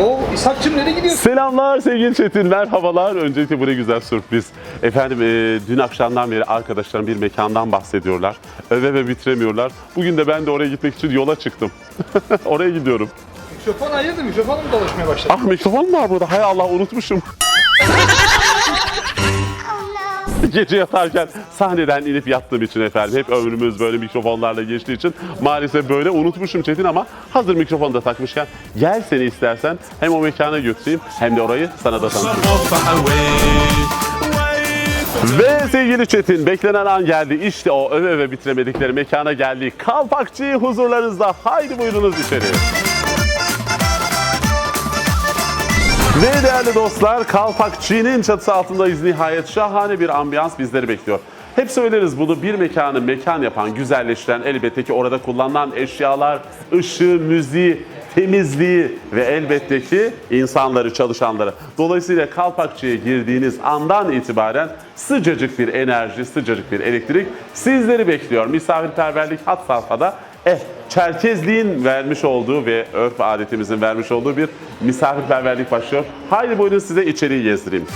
O İshak'cığım nereye gidiyorsun? Selamlar sevgili Çetin, merhabalar. Öncelikle buraya güzel sürpriz. Efendim e, dün akşamdan beri arkadaşlarım bir mekandan bahsediyorlar. Öve ve bitiremiyorlar. Bugün de ben de oraya gitmek için yola çıktım. oraya gidiyorum. Mikrofon hayırdır? Mikrofonum dolaşmaya başladı. Ah mikrofon mu var burada? Hay Allah unutmuşum. Gece yatarken sahneden inip yattığım için efendim hep ömrümüz böyle mikrofonlarla geçtiği için maalesef böyle unutmuşum Çetin ama hazır mikrofonu da takmışken gel seni istersen hem o mekana götüreyim hem de orayı sana da tanıtayım. Ve sevgili Çetin beklenen an geldi. İşte o öve öve bitiremedikleri mekana geldik. Kalpakçı huzurlarınızda. Haydi buyurunuz içeri. Ve değerli dostlar Kalpakçı'nın çatısı altındayız nihayet. Şahane bir ambiyans bizleri bekliyor. Hep söyleriz bunu bir mekanı mekan yapan, güzelleştiren elbette ki orada kullanılan eşyalar, ışığı, müziği, temizliği ve elbette ki insanları, çalışanları. Dolayısıyla Kalpakçı'ya girdiğiniz andan itibaren sıcacık bir enerji, sıcacık bir elektrik sizleri bekliyor. Misafirperverlik hat safhada Eh, Çerkezliğin vermiş olduğu ve örf adetimizin vermiş olduğu bir misafirperverlik başlıyor. Haydi buyurun size içeriği gezdireyim.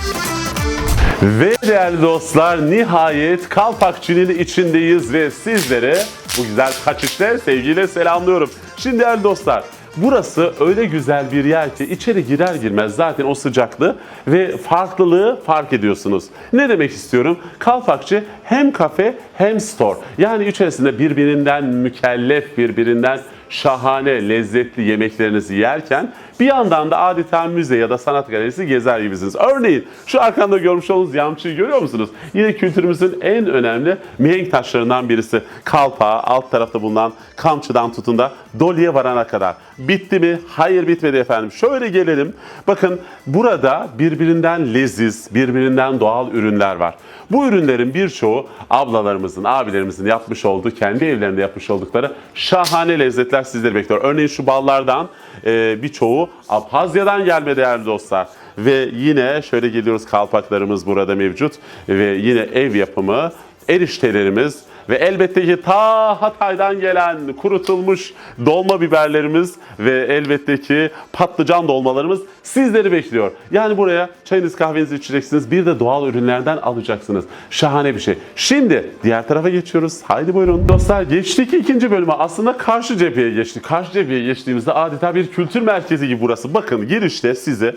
Ve değerli dostlar nihayet Kalpakçı'nın içindeyiz ve sizlere bu güzel kaçışta sevgiyle selamlıyorum. Şimdi değerli dostlar burası öyle güzel bir yer ki içeri girer girmez zaten o sıcaklığı ve farklılığı fark ediyorsunuz. Ne demek istiyorum? Kalpakçı hem kafe hem store. Yani içerisinde birbirinden mükellef, birbirinden şahane, lezzetli yemeklerinizi yerken bir yandan da adeta müze ya da sanat galerisi gezer gibisiniz. Örneğin şu arkamda görmüş olduğunuz yamçıyı görüyor musunuz? Yine kültürümüzün en önemli mihenk taşlarından birisi. Kalpa, alt tarafta bulunan kamçıdan tutun da doliye varana kadar. Bitti mi? Hayır bitmedi efendim. Şöyle gelelim. Bakın burada birbirinden leziz, birbirinden doğal ürünler var. Bu ürünlerin birçoğu ablalarımızın, abilerimizin yapmış olduğu, kendi evlerinde yapmış oldukları şahane lezzetler sizleri bekliyor. Örneğin şu ballardan e, birçoğu Abhazya'dan gelme değerli dostlar. Ve yine şöyle geliyoruz kalpaklarımız burada mevcut ve yine ev yapımı eriştelerimiz ve elbette ki ta Hatay'dan gelen kurutulmuş dolma biberlerimiz ve elbette ki patlıcan dolmalarımız sizleri bekliyor. Yani buraya çayınız kahvenizi içeceksiniz bir de doğal ürünlerden alacaksınız. Şahane bir şey. Şimdi diğer tarafa geçiyoruz. Haydi buyurun. Dostlar geçtik ikinci bölüme. Aslında karşı cepheye geçtik. Karşı cepheye geçtiğimizde adeta bir kültür merkezi gibi burası. Bakın girişte size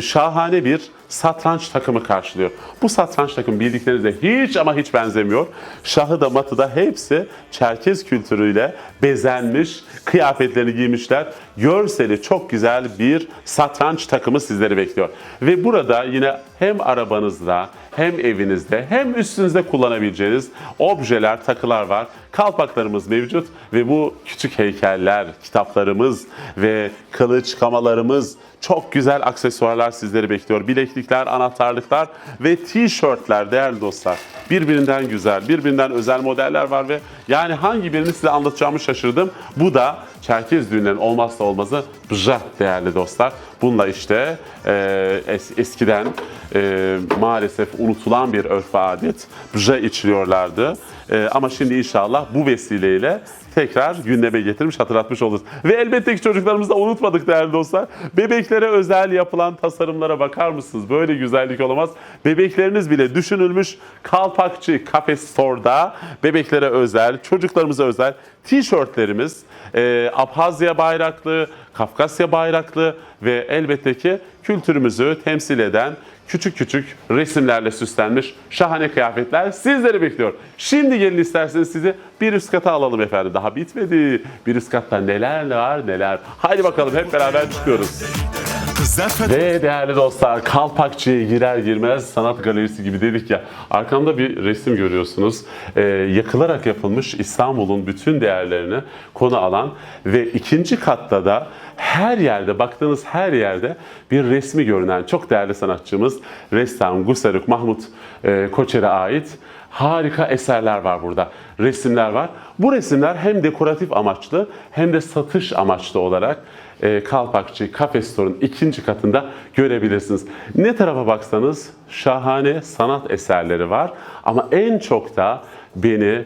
şahane bir satranç takımı karşılıyor. Bu satranç takımı bildiklerinize hiç ama hiç benzemiyor. Şahı da matı da hepsi Çerkez kültürüyle bezenmiş, kıyafetlerini giymişler. Görseli çok güzel bir satranç takımı sizleri bekliyor. Ve burada yine hem arabanızda hem evinizde hem üstünüzde kullanabileceğiniz objeler, takılar var. Kalpaklarımız mevcut ve bu küçük heykeller, kitaplarımız ve kılıç kamalarımız çok güzel aksesuarlar sizleri bekliyor. Bileklikler, anahtarlıklar ve tişörtler değerli dostlar. Birbirinden güzel, birbirinden özel modeller var ve yani hangi birini size anlatacağımı şaşırdım. Bu da Çerkez düğünlerin olmazsa olmazı bja değerli dostlar. Bununla işte e, es- eskiden e, maalesef unutulan bir örf ve adet bja içiliyorlardı. E, ama şimdi inşallah bu vesileyle tekrar gündeme getirmiş, hatırlatmış oluruz. Ve elbette ki çocuklarımızı da unutmadık değerli dostlar. Bebeklere özel yapılan tasarımlara bakar mısınız? Böyle güzellik olamaz. Bebekleriniz bile düşünülmüş Kalpakçı Cafe Store'da bebeklere özel, çocuklarımıza özel tişörtlerimiz, e, Abhazya bayraklı, Kafkasya bayraklı ve elbette ki kültürümüzü temsil eden küçük küçük resimlerle süslenmiş şahane kıyafetler sizleri bekliyor. Şimdi gelin isterseniz sizi bir üst kata alalım efendim. Daha bitmedi. Bir üst katta neler var neler. Haydi bakalım hep beraber çıkıyoruz. Ve değerli dostlar Kalpakçı'ya girer girmez sanat galerisi gibi dedik ya. Arkamda bir resim görüyorsunuz. Ee, yakılarak yapılmış İstanbul'un bütün değerlerini konu alan ve ikinci katta da her yerde baktığınız her yerde bir resmi görünen çok değerli sanatçımız ressam Gusaruk Mahmut e, Koçer'e ait harika eserler var burada. Resimler var. Bu resimler hem dekoratif amaçlı hem de satış amaçlı olarak e, Kalpakçı Cafe Store'un ikinci katında görebilirsiniz. Ne tarafa baksanız şahane sanat eserleri var ama en çok da beni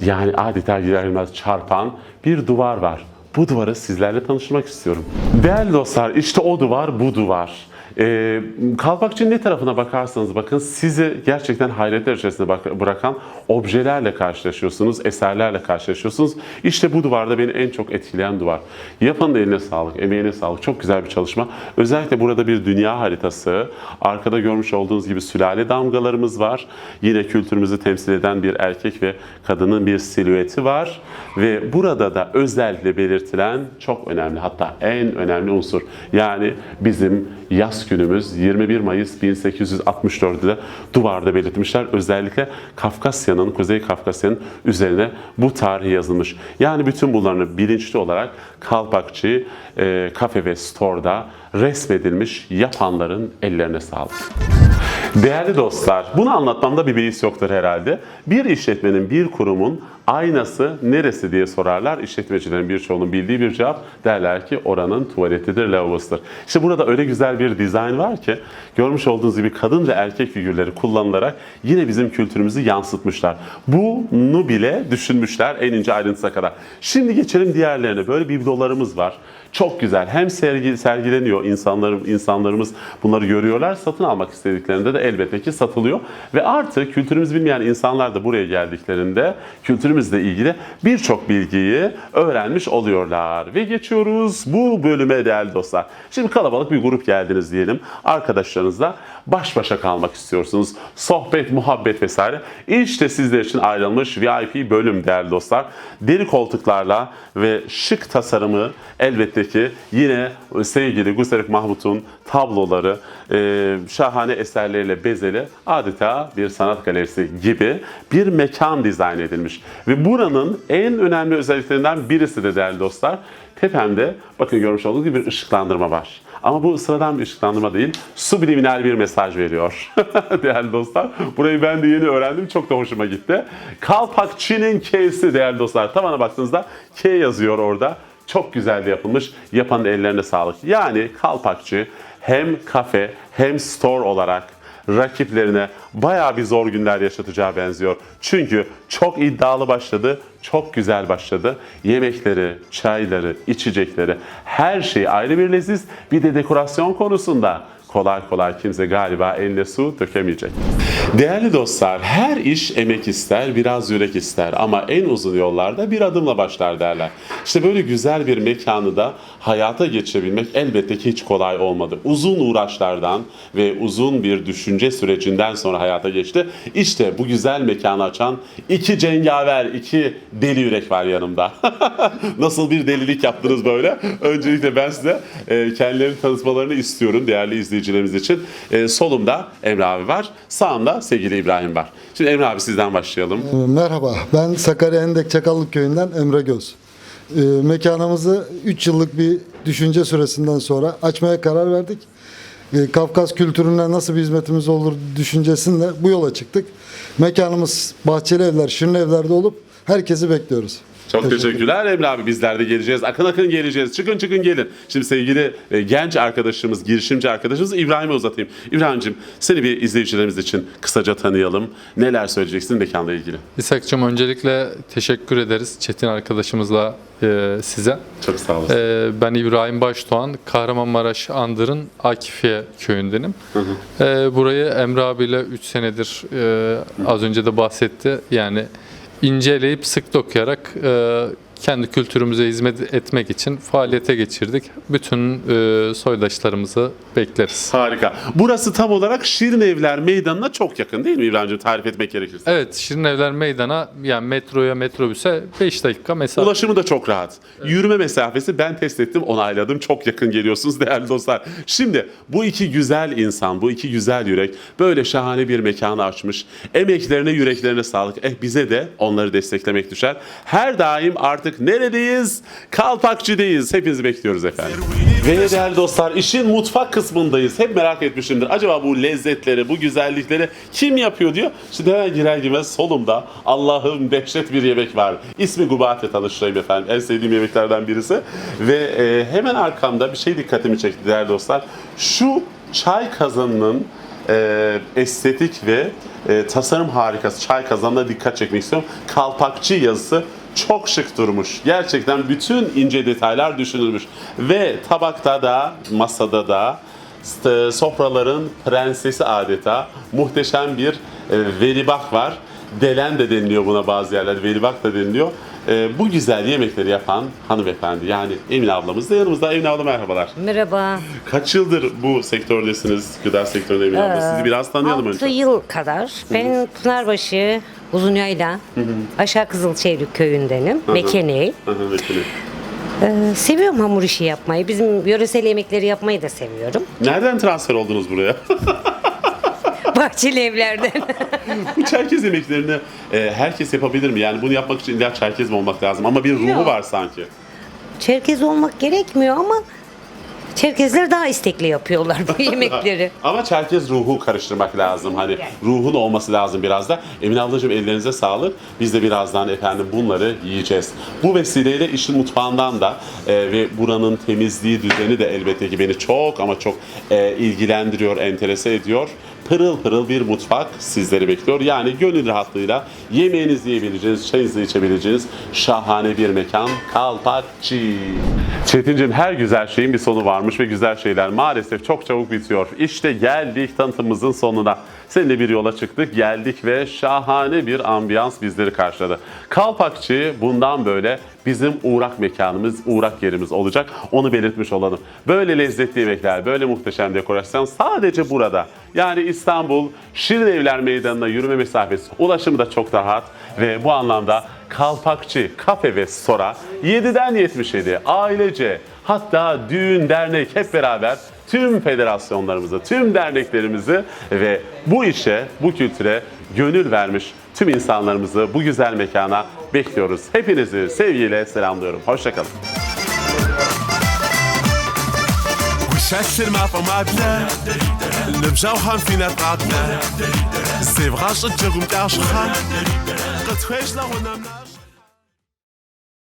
yani adeta girilmez çarpan bir duvar var. Bu duvarı sizlerle tanıştırmak istiyorum. Değerli dostlar işte o duvar bu duvar. Ee, Kalpakçı'nın ne tarafına bakarsanız bakın sizi gerçekten hayretler içerisinde bak- bırakan objelerle karşılaşıyorsunuz, eserlerle karşılaşıyorsunuz. İşte bu duvarda beni en çok etkileyen duvar. Yapanın eline sağlık, emeğine sağlık. Çok güzel bir çalışma. Özellikle burada bir dünya haritası. Arkada görmüş olduğunuz gibi sülale damgalarımız var. Yine kültürümüzü temsil eden bir erkek ve kadının bir silüeti var. Ve burada da özellikle belirtilen çok önemli hatta en önemli unsur. Yani bizim yaz günümüz 21 Mayıs 1864'de de duvarda belirtmişler. Özellikle Kafkasya'nın, Kuzey Kafkasya'nın üzerine bu tarihi yazılmış. Yani bütün bunlarını bilinçli olarak Kalpakçı e, kafe ve store'da resmedilmiş yapanların ellerine sağlık. Değerli dostlar, bunu anlatmamda bir beis yoktur herhalde. Bir işletmenin, bir kurumun aynası neresi diye sorarlar. İşletmecilerin birçoğunun bildiği bir cevap derler ki oranın tuvaletidir, lavabosudur. İşte burada öyle güzel bir dizayn var ki görmüş olduğunuz gibi kadın ve erkek figürleri kullanılarak yine bizim kültürümüzü yansıtmışlar. Bunu bile düşünmüşler en ince ayrıntısına kadar. Şimdi geçelim diğerlerine. Böyle biblolarımız var. Çok güzel. Hem sergi, sergileniyor insanlarım, insanlarımız bunları görüyorlar. Satın almak istediklerinde de elbette ki satılıyor. Ve artık kültürümüzü bilmeyen insanlar da buraya geldiklerinde kültürümüzle ilgili birçok bilgiyi öğrenmiş oluyorlar. Ve geçiyoruz bu bölüme değerli dostlar. Şimdi kalabalık bir grup geldiniz diyelim. Arkadaşlarınızla baş başa kalmak istiyorsunuz. Sohbet, muhabbet vesaire. İşte sizler için ayrılmış VIP bölüm değerli dostlar. Deri koltuklarla ve şık tasarımı elbette ki yine sevgili Guserik Mahmut'un tabloları, e, şahane eserleriyle bezeli adeta bir sanat galerisi gibi bir mekan dizayn edilmiş. Ve buranın en önemli özelliklerinden birisi de değerli dostlar, tepemde bakın görmüş olduğunuz gibi bir ışıklandırma var. Ama bu sıradan bir ışıklandırma değil, subliminal bir mesaj veriyor. değerli dostlar, burayı ben de yeni öğrendim, çok da hoşuma gitti. Kalpakçı'nın K'si değerli dostlar, tavana baktığınızda K yazıyor orada. Çok güzel yapılmış. Yapanın ellerine sağlık. Yani Kalpakçı hem kafe hem store olarak rakiplerine bayağı bir zor günler yaşatacağı benziyor. Çünkü çok iddialı başladı, çok güzel başladı. Yemekleri, çayları, içecekleri her şey ayrı bir leziz. Bir de dekorasyon konusunda kolay kolay kimse galiba eline su dökemeyecek. Değerli dostlar, her iş emek ister, biraz yürek ister ama en uzun yollarda bir adımla başlar derler. İşte böyle güzel bir mekanı da hayata geçirebilmek elbette ki hiç kolay olmadı. Uzun uğraşlardan ve uzun bir düşünce sürecinden sonra hayata geçti. İşte bu güzel mekanı açan iki cengaver, iki deli yürek var yanımda. Nasıl bir delilik yaptınız böyle? Öncelikle ben size e, kendilerini tanıtmalarını istiyorum değerli izleyicilerimiz için. E, solumda Emre abi var, sağımda sevgili İbrahim var. Şimdi Emre abi sizden başlayalım. Merhaba, ben Sakarya Endek Çakallık Köyü'nden Emre Göz. Ee, mekanımızı 3 yıllık bir düşünce süresinden sonra açmaya karar verdik. Ee, Kafkas kültürüne nasıl bir hizmetimiz olur düşüncesiyle bu yola çıktık. Mekanımız bahçeli evler, şirin evlerde olup herkesi bekliyoruz. Çok teşekkürler Emre abi. Bizler de geleceğiz. Akın akın geleceğiz. Çıkın çıkın gelin. Şimdi sevgili e, genç arkadaşımız, girişimci arkadaşımız İbrahim'e uzatayım. İbrahim'cim seni bir izleyicilerimiz için kısaca tanıyalım. Neler söyleyeceksin mekanla ilgili? İshak'cığım öncelikle teşekkür ederiz Çetin arkadaşımızla e, size. Çok sağ olasın. E, ben İbrahim Başdoğan, Kahramanmaraş Andır'ın Akifiye köyündenim. E, burayı Emre abiyle 3 senedir e, az önce de bahsetti. Yani inceleyip sık dokuyarak e, kendi kültürümüze hizmet etmek için faaliyete geçirdik. Bütün e, soydaşlarımızı bekleriz. Harika. Burası tam olarak Şirin Evler Meydanı'na çok yakın değil mi İbrahim'cim tarif etmek gerekirse? Evet, Şirin Evler Meydan'a yani metroya, metrobüse 5 dakika mesafe. Ulaşımı da çok rahat. Yürüme mesafesi ben test ettim, onayladım. Çok yakın geliyorsunuz değerli dostlar. Şimdi bu iki güzel insan, bu iki güzel yürek böyle şahane bir mekanı açmış. Emeklerine, yüreklerine sağlık. Eh bize de onları desteklemek düşer. Her daim artık neredeyiz? Kalpakçı'dayız. Hepinizi bekliyoruz efendim. Ve değerli dostlar işin mutfak kısmındayız. Hep merak etmişimdir. Acaba bu lezzetleri, bu güzellikleri kim yapıyor diyor. Şimdi hemen girer girmez solumda Allah'ım dehşet bir yemek var. İsmi Gubahat'le tanıştırayım efendim. En sevdiğim yemeklerden birisi. Ve e, hemen arkamda bir şey dikkatimi çekti değerli dostlar. Şu çay kazanının e, estetik ve e, tasarım harikası çay kazanına dikkat çekmek istiyorum. Kalpakçı yazısı çok şık durmuş. Gerçekten bütün ince detaylar düşünülmüş. Ve tabakta da, masada da sofraların prensesi adeta muhteşem bir e, velibak var. Delen de deniliyor buna bazı yerler, velibak da deniliyor. E, bu güzel yemekleri yapan hanımefendi yani Emine ablamız da yanımızda. Emine abla merhabalar. Merhaba. Kaç yıldır bu sektördesiniz, gıda sektöründe Emine abla? Sizi biraz tanıyalım 6 önce. yıl kadar. Ben Pınarbaşı, Uzunyayla, Aşağı Kızılçevrik köyündenim. Mekeni. Hı hı. Ee, seviyorum hamur işi yapmayı. Bizim yöresel yemekleri yapmayı da seviyorum. Nereden transfer oldunuz buraya? Bahçeli evlerden. bu Çerkez yemeklerini e, herkes yapabilir mi? Yani bunu yapmak için illa Çerkez mi olmak lazım? Ama bir ruhu Yok. var sanki. Çerkez olmak gerekmiyor ama Çerkezler daha istekli yapıyorlar bu yemekleri. Ama Çerkez ruhu karıştırmak lazım. Hani ruhun olması lazım biraz da. Emine ablacığım ellerinize sağlık. Biz de birazdan efendim bunları yiyeceğiz. Bu vesileyle işin mutfağından da e, ve buranın temizliği düzeni de elbette ki beni çok ama çok e, ilgilendiriyor, enterese ediyor. Pırıl pırıl bir mutfak sizleri bekliyor. Yani gönül rahatlığıyla yemeğinizi yiyebileceğiniz, çayınızı içebileceğiniz şahane bir mekan Kalpakçı. Çetincim her güzel şeyin bir sonu varmış ve güzel şeyler maalesef çok çabuk bitiyor. İşte geldik tanıtımımızın sonuna. Seninle bir yola çıktık, geldik ve şahane bir ambiyans bizleri karşıladı. Kalpakçı bundan böyle bizim uğrak mekanımız, uğrak yerimiz olacak. Onu belirtmiş olalım. Böyle lezzetli yemekler, böyle muhteşem dekorasyon sadece burada. Yani İstanbul Şirin Evler Meydanı'na yürüme mesafesi, ulaşımı da çok rahat ve bu anlamda Kalpakçı Kafe ve Sora 7'den 77 ailece hatta düğün dernek hep beraber tüm federasyonlarımızı, tüm derneklerimizi ve bu işe, bu kültüre gönül vermiş tüm insanlarımızı bu güzel mekana bekliyoruz. Hepinizi sevgiyle selamlıyorum. Hoşçakalın. وشكل ما طمعتنا نبجاو هم فينا طعتنا سيف غاش تجاكم تاع شخان قد خيش لا غنى مناش